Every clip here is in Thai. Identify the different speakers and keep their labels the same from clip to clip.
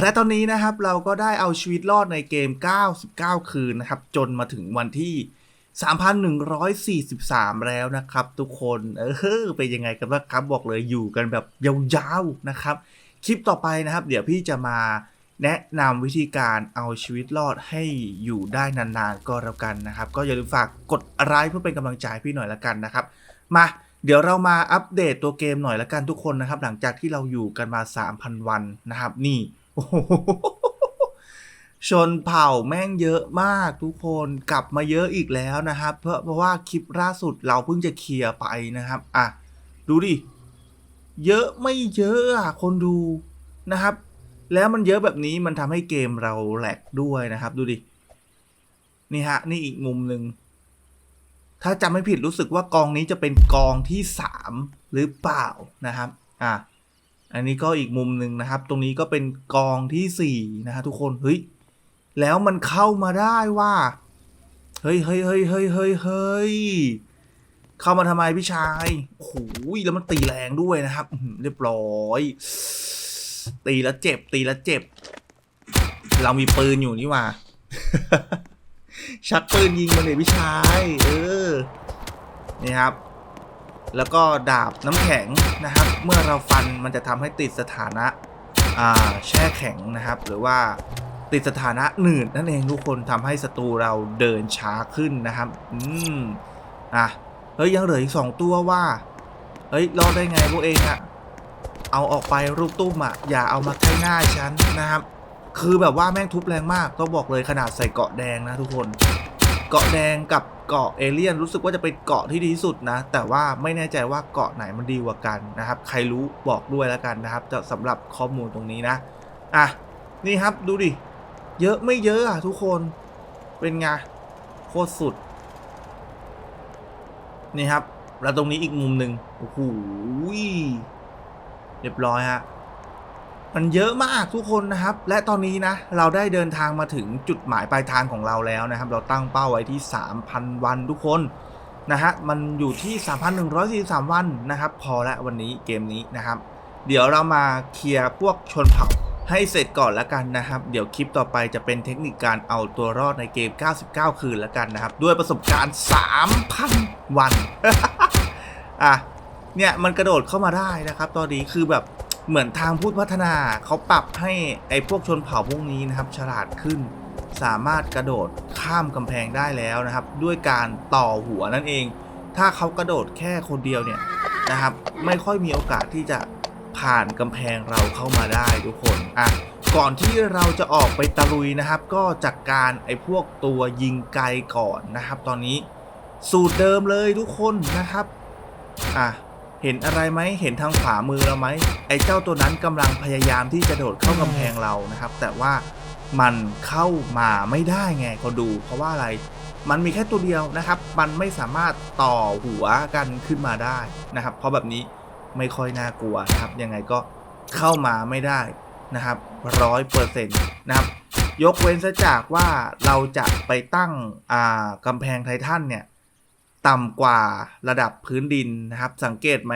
Speaker 1: และตอนนี้นะครับเราก็ได้เอาชีวิตรอดในเกม 99 คืนนะครับ จนมาถึงวันที่ 3,143 แล้วนะครับ ทุกคนเออเป็นยังไงกันบ้างครับบอกเลยอยู่กันแบบยาวๆนะครับ คลิปต่อไปนะครับ เดี๋ยวพี่จะมาแนะนำวิธีการเอาชีวิตรอดให้อยู่ได้นานๆก็แล้วกันนะครับ ก็อย่าลืมฝากกดไลค์เพื่อเป็นกำลังใจพี่หน่อยละกันนะครับ มาเดี๋ยวเรามาอัปเดตตัวเกมหน่อยละกันทุกคนนะครับ หลังจากที่เราอยู่กันมา 3,000 วันนะครับ นี่ ชนเผ่าแม่งเยอะมากทุกคนกลับมาเยอะอีกแล้วนะครับ เพราะเพราะว่าคลิปล่าสุดเราเพิ่งจะเคลียร์ไปนะครับ อะ ดูดิ เยอะไม่เยอะอะคนดูนะครับ แล้วมันเยอะแบบนี้มันทำให้เกมเราแหลกด้วยนะครับ ดูดิ นี่ฮะ นี่อีกมุมหนึ่งถ้าจำไม่ผิดรู้สึกว่ากองนี้จะเป็นกองที่สามหรือเปล่านะครับ อะ อันนี้ก็อีกมุมหนึ่งนะครับ ตรงนี้ก็เป็นกองที่สี่นะฮะทุกคนเฮ้ยแล้วมันเข้ามาได้ว่าเฮ้ยเฮ้ยเฮ้ยเฮ้ยเฮ้ยเฮ้ยเข้ามาทำไมพี่ชายโอ้โหแล้วมันตีแรงด้วยนะครับเรียบร้อย ตีแล้วเจ็บ ตีแล้วเจ็บ เรามีปืนอยู่นี่หว่า ชักปืนยิงมันเลยพี่ชาย เออ นี่ครับ แล้วก็ดาบน้ำแข็งนะครับ เมื่อเราฟันมันจะทำให้ติดสถานะอ่าแช่แข็งนะครับ หรือว่าติดสถานะหนืดนั่นเองทุกคนทำให้ศัตรูเราเดินช้าขึ้นนะครับ อืมอะเฮ้ยยังเหลืออีกสองตัวว่าเฮ้ยรอดได้ไงพวกเองอะเอาออกไปรูปตุ้มอะอย่าเอามาใกล้หน้าฉันนะครับ คือแบบว่าแม่งทุบแรงมากต้องบอกเลยขนาดใส่เกาะแดงนะทุกคน เกาะแดงกับ เกาะเอเลี่ยนรู้สึกว่าจะเป็นเกาะที่ดีที่สุดนะ แต่ว่าไม่แน่ใจว่าเกาะไหนมันดีกว่ากันนะครับ ใครรู้บอกด้วยแล้วกันนะครับจะสำหรับข้อมูลตรงนี้นะอะนี่ครับดูดิ เยอะไม่เยอะอะทุกคนเป็นไงโคตรสุด นี่ครับ แล้วตรงนี้อีกมุมหนึ่งโอ้โหเรียบร้อยฮะ มันเยอะมากทุกคนนะครับ และตอนนี้นะ เราได้เดินทางมาถึงจุดหมายปลายทางของเราแล้วนะครับ เราตั้งเป้าไว้ที่ 3,000 วันทุกคนนะฮะมันอยู่ที่ 3,143 วันนะครับ พอแล้ววันนี้เกมนี้นะครับ เดี๋ยวเรามาเคลียร์พวกชนเผ่าให้เสร็จก่อนแล้วกันนะครับ เดี๋ยวคลิปต่อไปจะเป็นเทคนิคการเอาตัวรอดในเกม 99 คืนแล้วกันนะครับ ด้วยประสบการณ์ 3,000 วัน อะเนี่ยมันกระโดดเข้ามาได้นะครับ ตอนนี้คือแบบ เหมือนทางพูดพัฒนาเขาปรับให้ไอ้พวกชนเผ่าพวกนี้นะครับ ฉลาดขึ้น สามารถกระโดดข้ามกำแพงได้แล้วนะครับ ด้วยการต่อหัวนั่นเอง ถ้าเขากระโดดแค่คนเดียวเนี่ยนะครับ ไม่ค่อยมีโอกาสที่จะผ่านกำแพงเราเข้ามาได้ทุกคนอะก่อนที่เราจะออกไปตะลุยนะครับ ก็จัดการไอ้พวกตัวยิงไกลก่อนนะครับ ตอนนี้สูตรเดิมเลยทุกคนนะครับอะ เห็นอะไรไหมเห็นทางขวามือเราไหมไอ้เจ้าตัวนั้นกำลังพยายามที่จะโดดเข้ากำแพงเรานะครับ แต่ว่ามันเข้ามาไม่ได้ไงก็ดู เพราะว่าอะไรมันมีแค่ตัวเดียวนะครับ มันไม่สามารถต่อหัวกันขึ้นมาได้นะครับ เพราะแบบนี้ไม่ค่อยน่ากลัวนะครับ ยังไงก็เข้ามาไม่ได้นะครับร้อยเปอร์เซ็นต์นะครับ ยกเว้นซะจากว่าเราจะไปตั้งอ่ากำแพงไททันเนี่ย ต่ำกว่าระดับพื้นดินนะครับ สังเกตไหม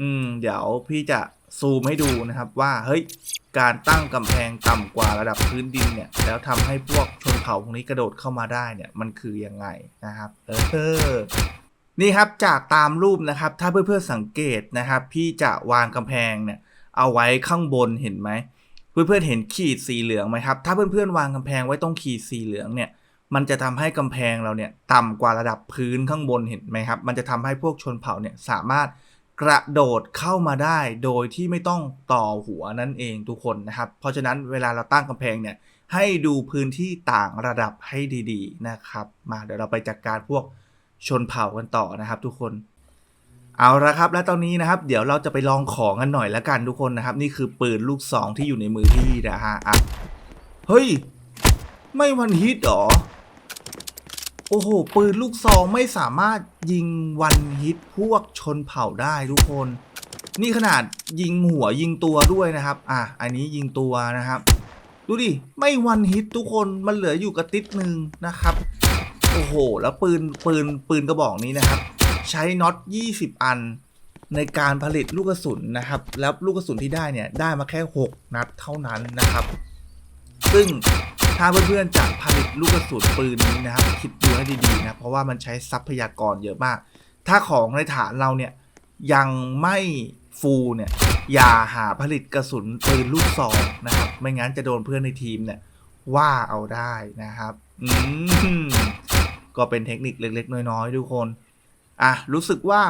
Speaker 1: อืม เดี๋ยวพี่จะซูมให้ดูนะครับว่าเฮ้ยการตั้งกำแพงต่ำกว่าระดับพื้นดินเนี่ย แล้วทำให้พวกชนเผ่าพวกนี้กระโดดเข้ามาได้เนี่ยมันคือยังไงนะครับ เออนี่ครับจากตามรูปนะครับ ถ้าเพื่อนๆสังเกตนะครับ พี่จะวางกำแพงเนี่ย เอาไว้ข้างบนเห็นไหมเพื่อนๆเห็นขีดสีเหลืองไหมครับ ถ้าเพื่อนๆวางกำแพงไว้ตรงขีดสีเหลืองเนี่ย มันจะทำให้กำแพงเราเนี่ยต่ำกว่าระดับพื้นข้างบนเห็นไหมครับ มันจะทำให้พวกชนเผ่าเนี่ยสามารถกระโดดเข้ามาได้โดยที่ไม่ต้องต่อหัวนั่นเองทุกคนนะครับ เพราะฉะนั้นเวลาเราตั้งกำแพงเนี่ยให้ดูพื้นที่ต่างระดับให้ดีๆนะครับ มาเดี๋ยวเราไปจัดกการพวกชนเผ่ากันต่อนะครับ ทุกคนเอาละครับ และตอนนี้นะครับ เดี๋ยวเราจะไปลองของกันหน่อยละกันทุกคนนะครับ นี่คือปืนลูกซองที่อยู่ในมือพี่นะฮะอะเฮ้ย ไม่วันฮิตหรอ โอ้โห ปืนลูกซองไม่สามารถยิงวันฮิตพวกชนเผ่าได้ทุกคน นี่ขนาดยิงหัวยิงตัวด้วยนะครับ อะ อันนี้ยิงตัวนะครับ ดูดิ ไม่วันฮิตทุกคนมันเหลืออยู่กระติดหนึ่งนะครับ โอ้โห แล้วปืนปืนปืนกระบอกนี้นะครับ ใช้น็อต 20 อันในการผลิตลูกกระสุนนะครับ แล้วลูกกระสุนที่ได้เนี่ยได้มาแค่ 6 นัดเท่านั้นนะครับ ซึ่ง ถ้าเพื่อนๆจะผลิตลูกกระสุนปืนนี้นะครับคิดดูให้ดีๆนะเพราะว่ามันใช้ทรัพยากรเยอะมาก ถ้าของในฐานเราเนี่ยยังไม่ฟูลเนี่ยอย่าหาผลิตกระสุนปืนลูกซองนะครับ ไม่งั้นจะโดนเพื่อนในทีมเนี่ยว่าเอาได้นะครับอืมก็เป็นเทคนิคเล็ก ๆ น้อยๆทุกคนอะรู้สึกว่า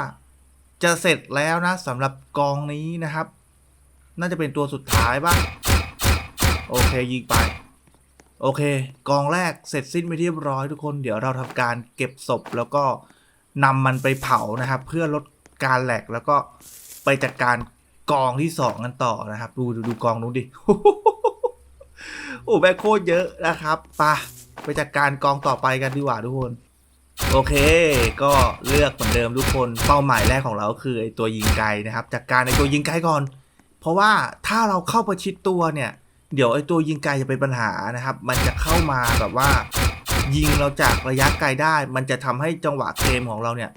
Speaker 1: จะเสร็จแล้วนะสำหรับกองนี้นะครับ น่าจะเป็นตัวสุดท้ายป่ะ โอเคยิงไป โอเค กองแรกเสร็จสิ้นไปเรียบร้อยทุกคน เดี๋ยวเราทำการเก็บศพแล้วก็นำมันไปเผานะครับ เพื่อลดการแหลกแล้วก็ไปจัดการกองที่สองกันต่อนะครับ ดูดูดูกองนู้นดิโอ้แม่โคตรเยอะนะครับไปะไปจัดการกองต่อไปกันดีกว่าทุกคน โอเค ก็เลือกเหมือนเดิมทุกคนเป้าหมายแรกของเราคือไอตัวยิงไกลนะครับ จัดการไอตัวยิงไกลก่อน เพราะว่าถ้าเราเข้าประชิดตัวเนี่ย เดี๋ยวไอ้ตัวยิงไกลจะเป็นปัญหานะครับ มันจะเข้ามาแบบว่า ยิงเราจากระยะไกลได้ มันจะทำให้จังหวะเกมของเราเนี่ย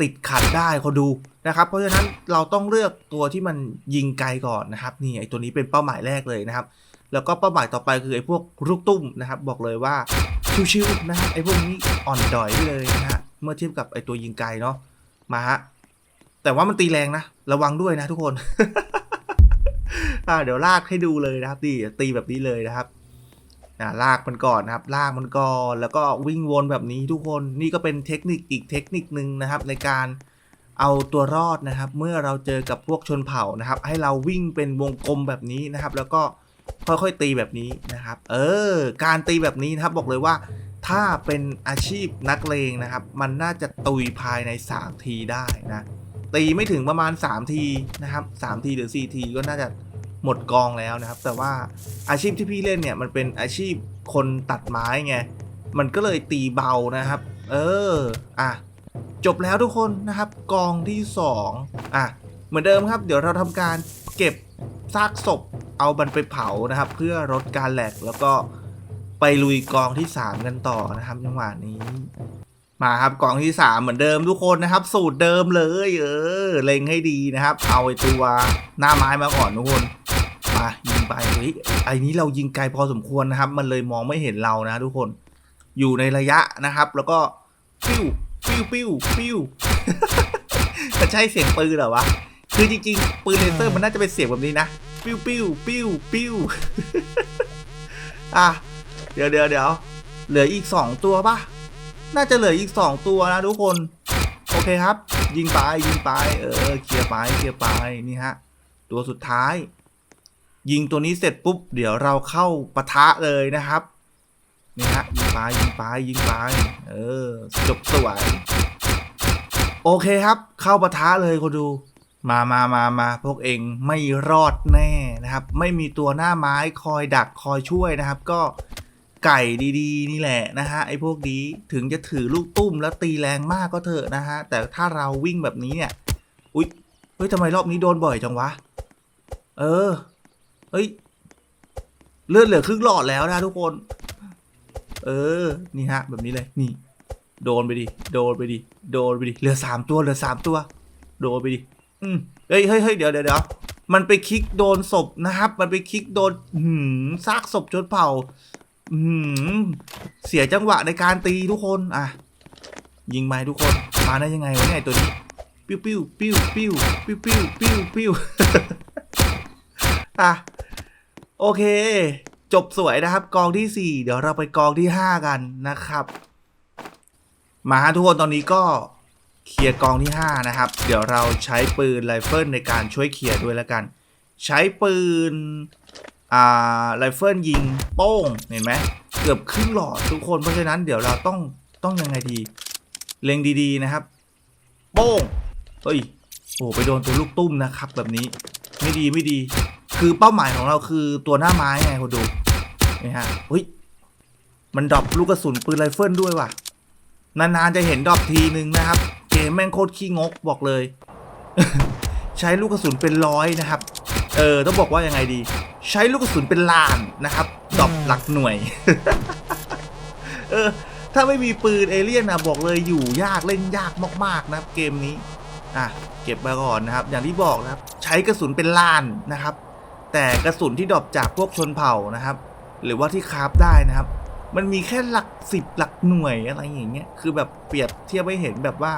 Speaker 1: ติดขัดได้เขาดูนะครับ เพราะฉะนั้นเราต้องเลือกตัวที่มันยิงไกลก่อนนะครับ นี่ไอ้ตัวนี้เป็นเป้าหมายแรกเลยนะครับ แล้วก็เป้าหมายต่อไปคือไอ้พวกลูกตุ้มนะครับ บอกเลยว่าชิวๆนะครับไอ้พวกนี้อ่อนดอยเลยนะฮะเมื่อเทียบกับไอ้ตัวยิงไกลเนาะมาฮะแต่ว่ามันตีแรงนะ ระวังด้วยนะทุกคน อ่าเดี๋ยวลากให้ดูเลยนะครับตีตีแบบนี้เลยนะครับอ่าลากมันก่อนนะครับ ลากมันก่อนแล้วก็วิ่งวนแบบนี้ทุกคนนี่ก็เป็นเทคนิคอีกเทคนิคนึงนะครับ ในการเอาตัวรอดนะครับ เมื่อเราเจอกับพวกชนเผ่านะครับ ให้เราวิ่งเป็นวงกลมแบบนี้นะครับ แล้วก็ค่อยๆตีแบบนี้นะครับ เออ การตีแบบนี้นะครับบอกเลยว่า ถ้าเป็นอาชีพนักเลงนะครับ มันน่าจะตุยภายใน 3 ทีได้นะตีไม่ถึงประมาณ 3 ทีนะครับ 3 ทีหรือ 4 ทีก็น่าจะ หมดกองแล้วนะครับ แต่ว่าอาชีพที่พี่เล่นเนี่ยมันเป็นอาชีพคนตัดไม้ไง มันก็เลยตีเบานะครับ เออ อะ จบแล้วทุกคนนะครับ กองที่ 2 อะ เหมือนเดิมครับ เดี๋ยวเราทำการเก็บซากศพเอามันไปเผานะครับ เพื่อลดการแหลกแล้วก็ไปลุยกองที่ 3 กันต่อนะครับจังหวะนี้มาครับกองที่ 3 เหมือนเดิมทุกคนนะครับ สูตรเดิมเลย เออเล็งให้ดีนะครับ เอาไอตัวหน้าไม้มาก่อนทุกคน มายิงไปเฮ้ยไอ้นี้เรายิงไกลพอสมควรนะครับ มันเลยมองไม่เห็นเรานะทุกคนอยู่ในระยะนะครับ แล้วก็ปิ้วปิ้วปิ้วปิ้วมันใช่เสียงปืนเหรอวะคือจริงๆ ปืนเลเซอร์มันน่าจะเป็นเสียงแบบนี้นะปิ้วปิ้วปิ้วปิ้วอะเดี๋ยวเดี๋ยวเดี๋ยวเหลืออีกสองตัวปะน่าจะเหลืออีกสองตัวนะทุกคน โอเคครับ ยิงไปยิงไปเออเคลียร์ไปเคลียร์ไปนี่ฮะ ตัวสุดท้าย ยิงตัวนี้เสร็จปุ๊บ เดี๋ยวเราเข้าปะทะเลยนะครับนี่ฮะยิงไปยิงไปยิงไปเออจบสวยโอเคครับ เข้าปะทะเลยคนดูมามามามาพวกเองไม่รอดแน่นะครับ ไม่มีตัวหน้าไม้คอยดักคอยช่วยนะครับ ก็ไก่ดีๆ นี่แหละนะฮะไอ้พวกนี้ถึงจะถือลูกตุ้มแล้วตีแรงมากก็เถอะนะฮะแต่ถ้าเราวิ่งแบบนี้เนี่ยอุ๊ยเฮ้ยทำไมรอบนี้โดนบ่อยจังวะ เออ เฮ้ย เลือดเหลือครึ่งหลอดแล้วนะทุกคน เออ นี่ฮะ แบบนี้เลย นี่ โดนไปดิ โดนไปดิ โดนไปดิ เหลือสามตัว เหลือสามตัว โดนไปดิ อืมเฮ้ยเฮ้ยเฮ้ยเดี๋ยวเดี๋ยวเดี๋ยวมันไปคลิกโดนศพนะครับ มันไปคลิกโดนหืมซากศพจนเผาหืมเสียจังหวะในการตีทุกคน อะ ยิงไหมทุกคน มาได้ยังไงวะเนี่ยไอ้ตัวนี้ ปิ้วปิ้วปิ้วปิ้วปิ้วปิ้วปิ้วปิ้วอะ โอเค จบสวยนะครับ กองที่สี่เดี๋ยวเราไปกองที่ห้ากันนะครับ มาฮะทุกคนตอนนี้ก็เคลียร์กองที่ 5 นะครับ เดี๋ยวเราใช้ปืนไรเฟิลในการช่วยเคลียร์ด้วยแล้วกัน ใช้ปืนอ่าไรเฟิลยิงโป้งเห็นไหมเกือบครึ่งหลอดทุกคนเพราะฉะนั้นเดี๋ยวเราต้องต้องยังไงดี เล็งดีๆนะครับ โป้งเฮ้ยโอ้ไปโดนตัวลูกตุ้มนะครับ แบบนี้ไม่ดีไม่ดี คือเป้าหมายของเราคือตัวหน้าไม้ไงคุณดูนี่ฮะเฮ้ยมันดรอปลูกกระสุนปืนไรเฟิลด้วยว่ะ นานๆจะเห็นดรอปทีนึงนะครับ เกมแม่งโคตรขี้งกบอกเลย ใช้ลูกกระสุนเป็นร้อยนะครับ เออต้องบอกว่ายังไงดี ใช้ลูกกระสุนเป็นล้านนะครับดรอปหลักหน่วย เออ ถ้าไม่มีปืนเอเลี่ยนนะบอกเลยอยู่ยากเล่นยากมาก ๆ นะครับ เกมนี้ อะ เก็บมาก่อนนะครับ อย่างที่บอกนะครับ ใช้กระสุนเป็นล้านนะครับ แต่กระสุนที่ดรอปจากพวกชนเผ่านะครับ หรือว่าที่คราฟได้นะครับ มันมีแค่หลักสิบหลักหน่วยอะไรอย่างเงี้ยคือแบบเปรียบเทียบให้เห็นแบบว่า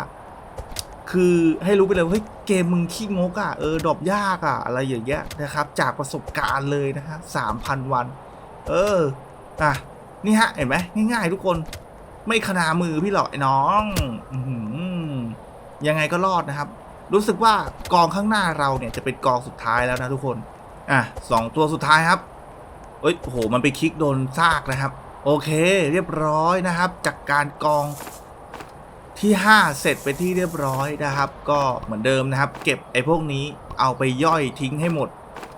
Speaker 1: คือให้รู้ไปเลยว่าเฮ้ยเกมมึงขี้งกอะเออดรอปยากอะอะไรอย่างเงี้ยนะครับ จากประสบการณ์เลยนะฮะสามพันวัน เอออะนี่ฮะเห็นไหมง่ายๆทุกคนไม่ขนามือพี่หรอกไอ้น้องอือยังไงก็รอดนะครับ รู้สึกว่ากองข้างหน้าเราเนี่ยจะเป็นกองสุดท้ายแล้วนะทุกคน อะสองตัวสุดท้ายครับเอ้ยโอ้โห มันไปคลิกโดนซากนะครับ โอเค เรียบร้อยนะครับ จากการกองที่ 5 เสร็จไปที่เรียบร้อยนะครับ ก็เหมือนเดิมนะครับ เก็บไอ้พวกนี้เอาไปย่อยทิ้งให้หมด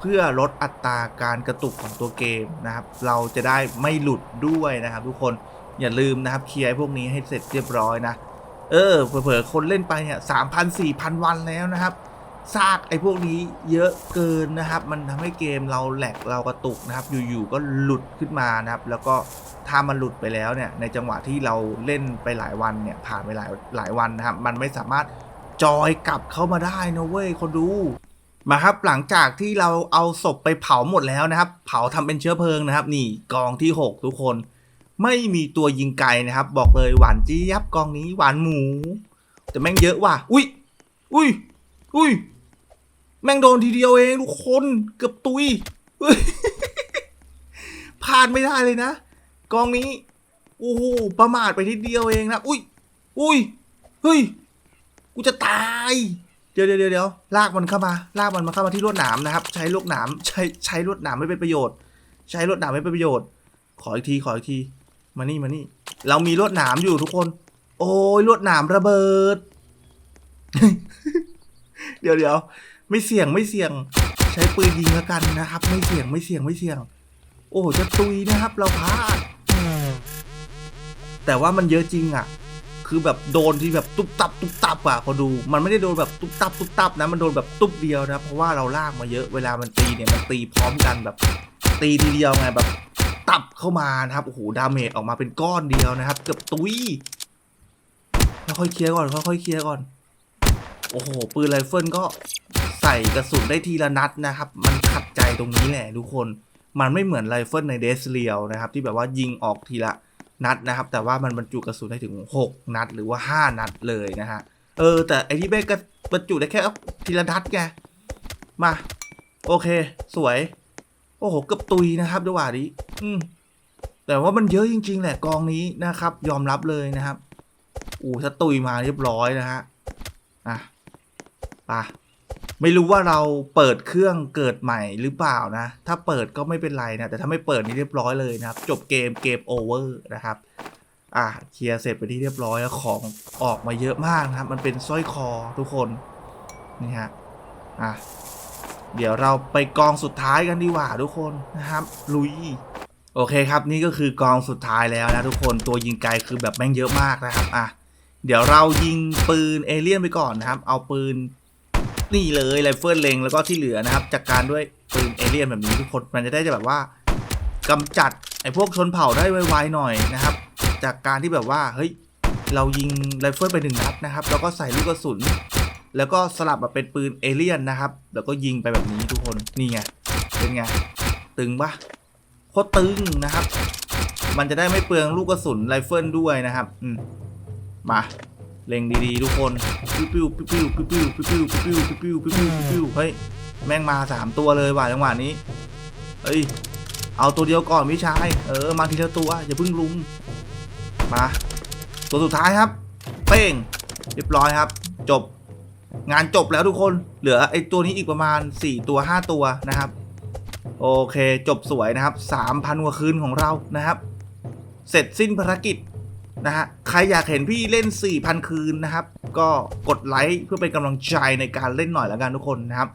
Speaker 1: เพื่อลดอัตราการกระตุกของตัวเกมนะครับ เราจะได้ไม่หลุดด้วยนะครับ ทุกคนอย่าลืมนะครับเคลียร์ไอ้พวกนี้ให้เสร็จเรียบร้อยนะ เออเผลอๆคนเล่นไปเนี่ยสามพันสี่พันวันแล้วนะครับ ซากไอ้พวกนี้เยอะเกินนะครับ มันทำให้เกมเราแหลกเรากระตุกนะครับ อยู่ๆก็หลุดขึ้นมานะครับ แล้วก็ถ้ามันหลุดไปแล้วเนี่ย ในจังหวะที่เราเล่นไปหลายวันเนี่ยผ่านไปหลายหลายวันนะครับ มันไม่สามารถจอยกลับเข้ามาได้นะเว้ยคนดูมาครับหลังจากที่เราเอาศพไปเผาหมดแล้วนะครับ เผาทำเป็นเชื้อเพลิงนะครับ นี่กองที่ 6 ทุกคน ไม่มีตัวยิงไกลนะครับ บอกเลยหวานเจี๊ยบกองนี้หวานหมู แต่แม่งเยอะว่ะอุ้ยอุ้ยอุ้ย แม่งโดนทีเดียวเองทุกคนเกือบตุ้ยพลาดไม่ได้เลยนะ กองนี้ โอ้โหประมาทไปทีเดียวเองนะอุ้ยอุ้ยเฮ้ยกูจะตายเดี๋ยวเดี๋ยวเดี๋ยวเดี๋ยวลากมันเข้ามา ลากมันมาเข้ามาที่ลวดหนามนะครับ ใช้ลวดหนามใช้ใช้ลวดหนามไม่เป็นประโยชน์ ใช้ลวดหนามไม่เป็นประโยชน์ ขออีกทีขออีกทีมานี่มานี่ เรามีลวดหนามอยู่ทุกคน โอ้ยลวดหนามระเบิด เดี๋ยวเดี๋ยว ไม่เสี่ยงไม่เสี่ยง ใช้ปืนยิงแล้วกันนะครับ ไม่เสี่ยงไม่เสี่ยงไม่เสี่ยง โอ้จะตุยนะครับ เราพลาดแต่ว่ามันเยอะจริงอะ คือแบบโดนที่แบบตุ๊บตับตุ๊บตับอะพอดู มันไม่ได้โดนแบบตุ๊บตับตุ๊บตับนะมันโดนแบบตุ๊บเดียวนะเพราะว่าเราลากมาเยอะเวลามันตีเนี่ยมันตีพร้อมกันแบบ ตีทีเดียวไงแบบ ตับเข้ามานะครับโอ้โหดาเมจออกมาเป็นก้อนเดียวนะครับ เกือบตุยค่อยๆเคลียร์ก่อนค่อยๆเคลียร์ก่อนโอ้โหปืนไรเฟิลก็ ใส่กระสุนได้ทีละนัดนะครับ มันขัดใจตรงนี้แหละทุกคน มันไม่เหมือนไรเฟิลในเดสเรียลนะครับ ที่แบบว่ายิงออกทีละนัดนะครับ แต่ว่ามันบรรจุกระสุนได้ถึง 6 นัด หรือว่า 5 นัดเลยนะฮะ เออ แต่ไอที่เบก็บรรจุได้แค่ทีละนัดไง มา โอเค สวย โอ้โห เกือบตุยนะครับด้วยว่าดิอืมแต่ว่ามันเยอะจริง ๆ แหละกองนี้นะครับ ยอมรับเลยนะครับ อู้ถ้าตุยมาเรียบร้อยนะฮะ อะ ไปะ ไม่รู้ว่าเราเปิดเครื่องเกิดใหม่หรือเปล่านะ ถ้าเปิดก็ไม่เป็นไรนะ แต่ถ้าไม่เปิดนี่เรียบร้อยเลยนะครับ จบเกมเกมโอเวอร์นะครับ อะเคลียร์เสร็จไปที่เรียบร้อยแล้วของออกมาเยอะมากนะครับ มันเป็นสร้อยคอทุกคน นี่ฮะ อะ เดี๋ยวเราไปกองสุดท้ายกันดีกว่าทุกคนนะครับ ลุย โอเคครับ นี่ก็คือกองสุดท้ายแล้วนะทุกคน ตัวยิงไกลคือแบบแม่งเยอะมากนะครับ อะ เดี๋ยวเรายิงปืนเอเลี่ยนไปก่อนนะครับ เอาปืน นี่เลยไรเฟิลเลงแล้วก็ที่เหลือนะครับจากการด้วยปืนเอเลี่ยนแบบนี้ทุกคนมันจะได้จะแบบว่ากำจัดไอ้พวกชนเผ่าได้ไวๆหน่อยนะครับ จากการที่แบบว่าเฮ้ยเรายิงไรเฟิลไปหนึ่งนัดนะครับ แล้วก็ใส่ลูกกระสุน แล้วก็สลับมาเป็นปืนเอเลี่ยนนะครับ แล้วก็ยิงไปแบบนี้ทุกคนนี่ไงเป็นไงตึงปะโคตรตึงนะครับ มันจะได้ไม่เปลืองลูกกระสุนไรเฟิลด้วยนะครับ อืมมา เล็งดีๆทุกคนปิ้วปิ้วปิ้วปิ้วปิ้วปิ้วปิ้วปิ้วปิ้วปิ้วปิ้วปิ้วเฮ้ยแม่งมาสามตัวเลยว่ะจังหวะนี้เฮ้ยเอาตัวเดียวก่อนพี่ชายเออมาทีละตัวอย่าเพิ่งลุมมาตัวสุดท้ายครับ เป้งเรียบร้อยครับ จบ งานจบแล้วทุกคนเหลือไอ้ตัวนี้อีกประมาณ 4 ตัว 5 ตัวนะครับ โอเคจบสวยนะครับ3,000กว่าคืนของเรานะครับ เสร็จสิ้นภารกิจ นะฮะ ใครอยากเห็นพี่เล่น 4,000 คืนนะครับ ก็กดไลค์เพื่อเป็นกำลังใจในการเล่นหน่อยแล้วกันทุกคนนะครับ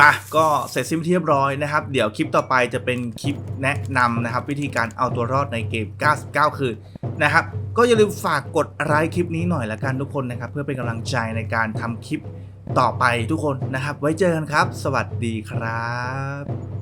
Speaker 1: มาก็เสร็จสิ้นที่เรียบร้อยนะครับ เดี๋ยวคลิปต่อไปจะเป็นคลิปแนะนำนะครับ วิธีการเอาตัวรอดในเกม 99 คืนนะครับ ก็อย่าลืมฝากกดไลค์คลิปนี้หน่อยละกันทุกคนนะครับ เพื่อเป็นกำลังใจในการทำคลิปต่อไปทุกคนนะครับ ไว้เจอกันครับ สวัสดีครับ